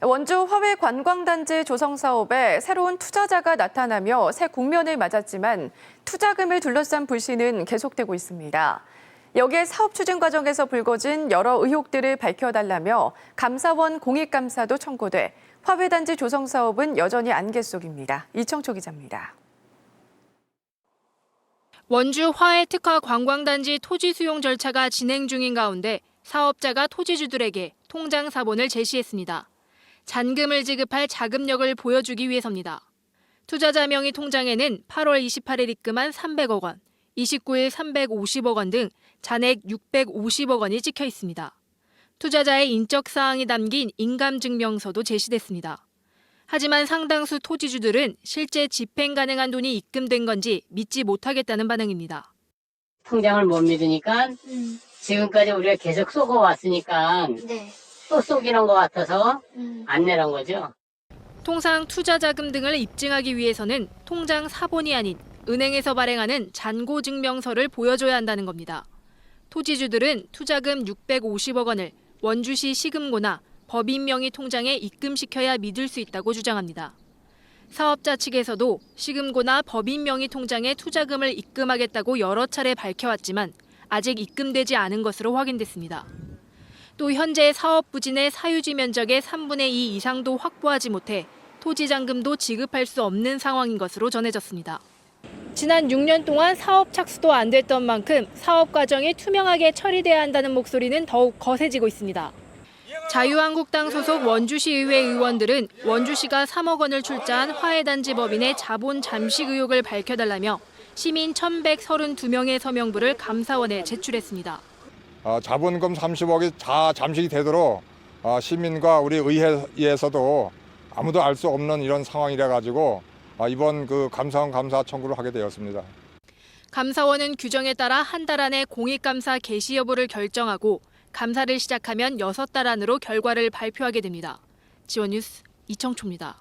원주 화훼 관광단지 조성 사업에 새로운 투자자가 나타나며 새 국면을 맞았지만 투자금을 둘러싼 불신은 계속되고 있습니다. 여기에 사업 추진 과정에서 불거진 여러 의혹들을 밝혀달라며 감사원 공익감사도 청구돼 화훼단지 조성 사업은 여전히 안개 속입니다. 이청초 기자입니다. 원주 화해 특화 관광단지 토지 수용 절차가 진행 중인 가운데 사업자가 토지주들에게 통장 사본을 제시했습니다. 잔금을 지급할 자금력을 보여주기 위해서입니다. 투자자 명의 통장에는 8월 28일 입금한 300억 원, 29일 350억 원 등 잔액 650억 원이 찍혀 있습니다. 투자자의 인적 사항이 담긴 인감 증명서도 제시됐습니다. 하지만 상당수 토지주들은 실제 집행 가능한 돈이 입금된 건지 믿지 못하겠다는 반응입니다. 통장을 못 믿으니까 음, 지금까지 우리가 계속 쏘고왔으니까 네. 또 쏘기는 것 같아서 음, 안 내는 거죠. 통상 투자 자금 등을 입증하기 위해서는 통장 사본이 아닌 은행에서 발행하는 잔고 증명서를 보여줘야 한다는 겁니다. 토지주들은 투자금 650억 원을 원주시 시금고나 법인 명의 통장에 입금시켜야 믿을 수 있다고 주장합니다. 사업자 측에서도 시금고나 법인 명의 통장에 투자금을 입금하겠다고 여러 차례 밝혀왔지만 아직 입금되지 않은 것으로 확인됐습니다. 또 현재 사업 부진의 사유지 면적의 3분의 2 이상도 확보하지 못해 토지 잔금도 지급할 수 없는 상황인 것으로 전해졌습니다. 지난 6년 동안 사업 착수도 안 됐던 만큼 사업 과정이 투명하게 처리돼야 한다는 목소리는 더욱 거세지고 있습니다. 자유한국당 소속 원주시의회 의원들은 원주시가 3억 원을 출자한 화해단지 법인의 자본 잠식 의혹을 밝혀달라며 시민 1,132명의 서명부를 감사원에 제출했습니다. 어, 자본금 30억이 다 잠식이 되도록 어, 시민과 우리 의회에서도 아무도 알 수 없는 이런 상황이라 가지고 어, 이번 그 감사원 감사 청구를 하게 되었습니다. 감사원은 규정에 따라 한 달 안에 공익감사 개시 여부를 결정하고 감사를 시작하면 6달 안으로 결과를 발표하게 됩니다. 지원뉴스 이청초입니다.